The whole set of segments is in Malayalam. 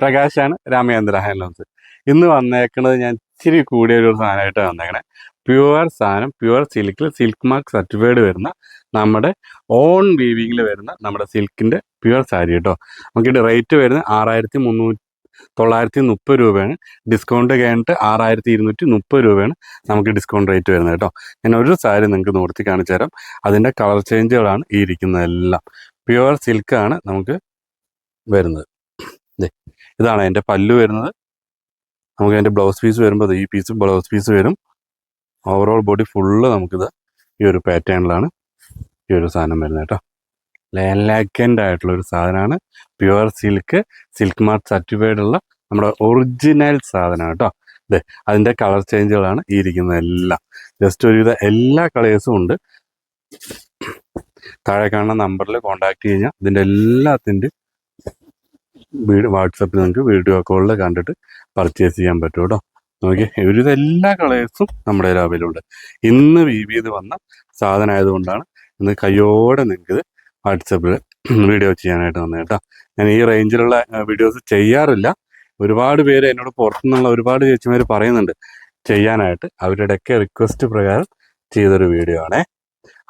പ്രകാശാണ് രാമചന്ദ്ര ഹാൻഡ്ലൂംസ് ഇന്ന് വന്നേക്കുന്നത് ഞാൻ ഇച്ചിരി കൂടിയ ഒരു സാധനമായിട്ട് വന്നേക്കണേ. പ്യുവർ സാധനം പ്യുവർ സിൽക്കിൽ സിൽക്ക് മാർക്ക് സർട്ടിഫൈഡ് വരുന്ന നമ്മുടെ ഓൺ വീവിങ്ങിൽ വരുന്ന നമ്മുടെ സിൽക്കിന്റെ പ്യുവർ സാരി കേട്ടോ. നമുക്കിത് റേറ്റ് വരുന്നത് ആറായിരത്തി മുന്നൂറ്റി തൊള്ളായിരത്തി മുപ്പത് രൂപയാണ്. ഡിസ്കൗണ്ട് കഴിഞ്ഞിട്ട് ആറായിരത്തി ഇരുന്നൂറ്റി മുപ്പത് രൂപയാണ് നമുക്ക് ഡിസ്കൗണ്ട് റേറ്റ് വരുന്നത് കേട്ടോ. ഞാൻ ഒരു സാരി നിങ്ങൾക്ക് നോർത്തി കാണിച്ചു തരാം. അതിന്റെ കളർ ചേഞ്ചുകളാണ് ഈ ഇരിക്കുന്നതെല്ലാം പ്യുവർ സിൽക്കാണ് നമുക്ക് വരുന്നത്. ഇതാണ് അതിന്റെ പല്ലു വരുന്നത്. നമുക്ക് അതിന്റെ ബ്ലൗസ് പീസ് വരുമ്പോൾ ഈ പീസ് ബ്ലൗസ് പീസ് വരും. ഓവറോൾ ബോഡി ഫുള്ള് നമുക്കിത് ഈ ഒരു പാറ്റേണിലാണ് ഈ ഒരു സാധനം വരുന്നത് കേട്ടോ. ലാൻലാക്കന്റ് ആയിട്ടുള്ള ഒരു സാധനമാണ്. Pure silk silk mark certified ഉള്ള നമ്മുടെ ഒറിജിനൽ സാധനമാണ് കേട്ടോ. അതെ അതിന്റെ കളർ ചേഞ്ചുകളാണ് ഈ ഇരിക്കുന്നത് എല്ലാം. ജസ്റ്റ് ഒരുവിധ എല്ലാ കളേഴ്സും ഉണ്ട്. താഴെ കാണുന്ന നമ്പറിൽ കോൺടാക്ട് കഴിഞ്ഞാൽ ഇതിന്റെ എല്ലാത്തിന്റെ വീഡിയോ വാട്സപ്പിൽ നിങ്ങൾക്ക് വീഡിയോ കോളിൽ കണ്ടിട്ട് പർച്ചേസ് ചെയ്യാൻ പറ്റും കേട്ടോ. നോക്കി ഒരുവിധ എല്ലാ കളേഴ്സും നമ്മുടെ ഉണ്ട് ഇന്ന് വി വി ഇത് വന്ന സാധനം ആയതുകൊണ്ടാണ് ഇന്ന് കയ്യോടെ നിങ്ങൾക്ക് വാട്സപ്പിൽ വീഡിയോ ചെയ്യാനായിട്ട് വന്നത് കേട്ടോ. ഞാൻ ഈ റേഞ്ചിലുള്ള വീഡിയോസ് ചെയ്യാറില്ല. ഒരുപാട് പേര് എന്നോട് പുറത്തുനിന്നുള്ള ഒരുപാട് ചേച്ചിമാർ പറയുന്നുണ്ട്. ചെയ്യാനായിട്ട് അവരുടെയൊക്കെ റിക്വസ്റ്റ് പ്രകാരം ചെയ്തൊരു വീഡിയോ ആണേ.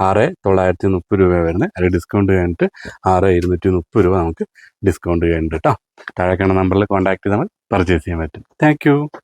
ആറ് തൊള്ളായിരത്തി മുപ്പത് രൂപ വരുന്നത്. അതിൽ ഡിസ്കൗണ്ട് കഴിഞ്ഞിട്ട് ആറ് ഇരുന്നൂറ്റി മുപ്പത് രൂപ നമുക്ക് ഡിസ്കൗണ്ട് കഴിഞ്ഞിട്ട് കേട്ടോ. താഴെ നമ്പറിൽ കോൺടാക്ട് ചെയ്താൽ പർച്ചേസ് ചെയ്യാൻ പറ്റും. താങ്ക്